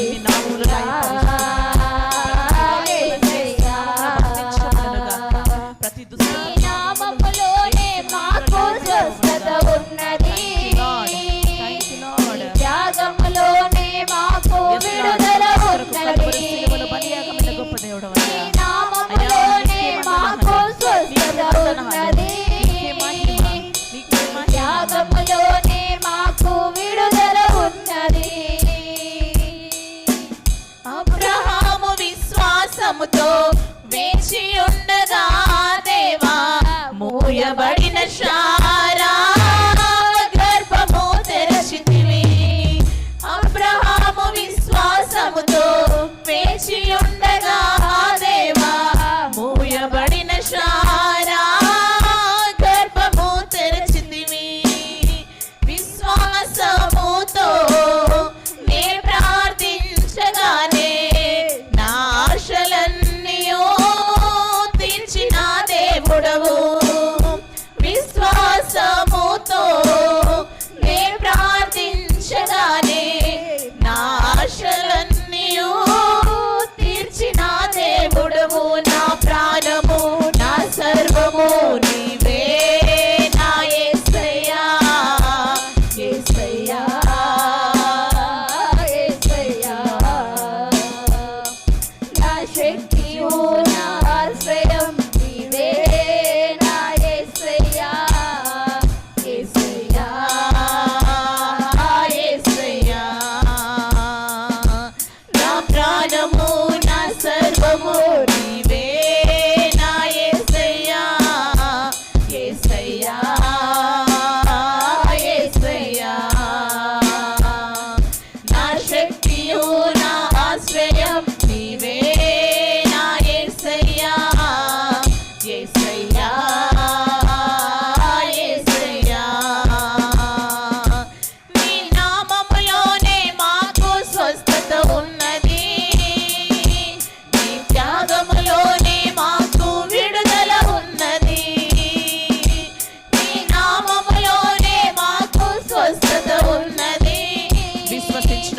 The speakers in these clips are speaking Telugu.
มีน้องเลย பிரியபடி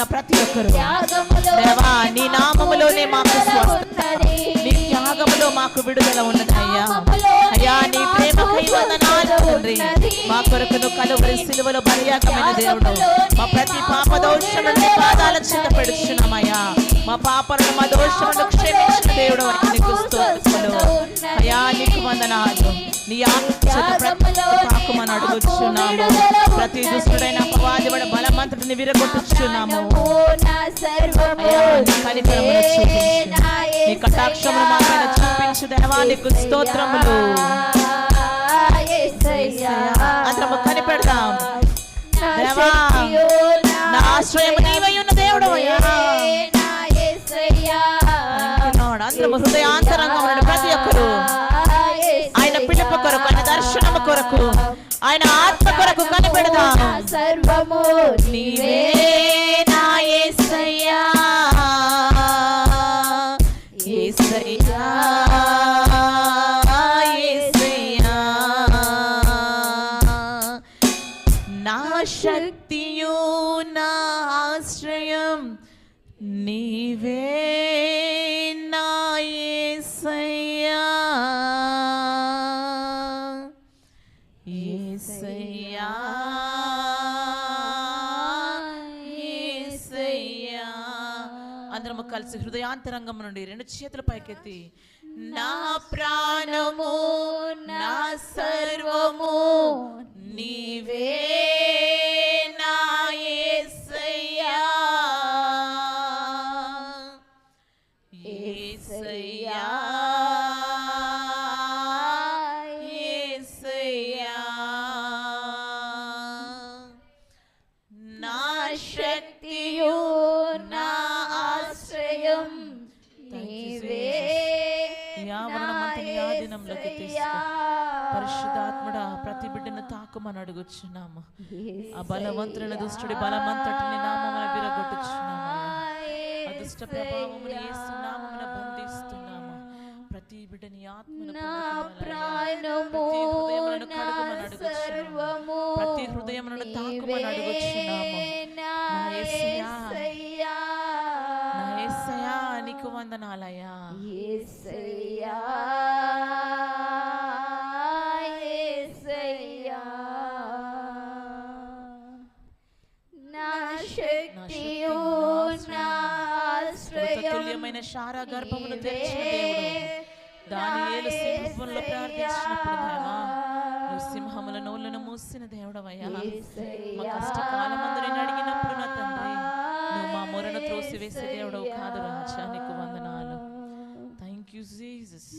ఉన్న ప్రతి ఒక్కరు. దేవా నీ నామములోనే మాకు నీ త్యాగములో మాకు విడుదల ఉన్నది అయ్యా. అయ్యా నీ ప్రేమ తండ్రి. మా కొరకును కలువరి సిలువలో బలియాకమైన దేవుడు. మా ప్రతి పాప దోషములు నీ పాదాల చింత పెడుచున్నామయ్యా మా పాపలను మా దోషములను క్షమించిన దేవుడు అని నీకు స్తోత్రం. వందనాలు. అయా నీకు వందనాలు. నీ ఆత్మని అడుగుచున్నాము. ప్రతి దుష్టుడైన అపవాది వాడు బలమంతుడిని విరగొట్టుచున్నాము నీ కటాక్షములు మా చూపించు దేవా స్తోత్రములు. అందరము కనిపెడదాం. దేవా నా ఆశ్రయము నీవై ఉన్న దేవుడు అయ్యా అందరము హృదయాంతరంగా ఉన్న ప్రతి ఒక్కరు ఆయన పిలుపు కొరకు ఆయన దర్శనము కొరకు ఆయన ఆత్మ కొరకు కనిపెడదా సర్వము నీవే నా యేసయ్యా. యేసయ్యా. యేసయ్యా. నా శక్తియు నా ఆశ్రయం నీవే. అందరము కలిసి హృదయాంతరంగం నుండి రెండు చేతుల పైకెత్తి నా ప్రాణము నా సర్వము నీవే నా యేసయ్యా యేసయ్యా ఆధీనంలోకి తీసుకో పరిశుద్ధాత్ముడా ప్రతి బిడ్డను తాకుమని అడుగుచున్నాము. ఆ బలవంతులైన దుష్టుడి బలమంతటిని నామమున విరగొట్టుచున్నాము. అదుష్ట ప్రభావమును యేసు నామమున బంధిస్తున్నాము. ప్రతి బిడ్డని ఆత్మను. ప్రాణము సర్వము ప్రతి హృదయములను తాకుమని అడుగుచున్నాము. నా యేసయ్యా. నీకు వందనాలయ్యా శారా గర్భమును తెరిచిన దేవుడు. దానియేలు సింహంలో ప్రార్థించినప్పుడు దేవా నువ్వు సింహముల నోళ్ళను మూసిన దేవుడవయ్యా. మా కష్టకాలమందు నేను అడిగినప్పుడు నా తండ్రి నువ్వు మా మొరను త్రోసివేసే దేవుడవు కాదు రాజా నీకు వందనాలు. Thank you Jesus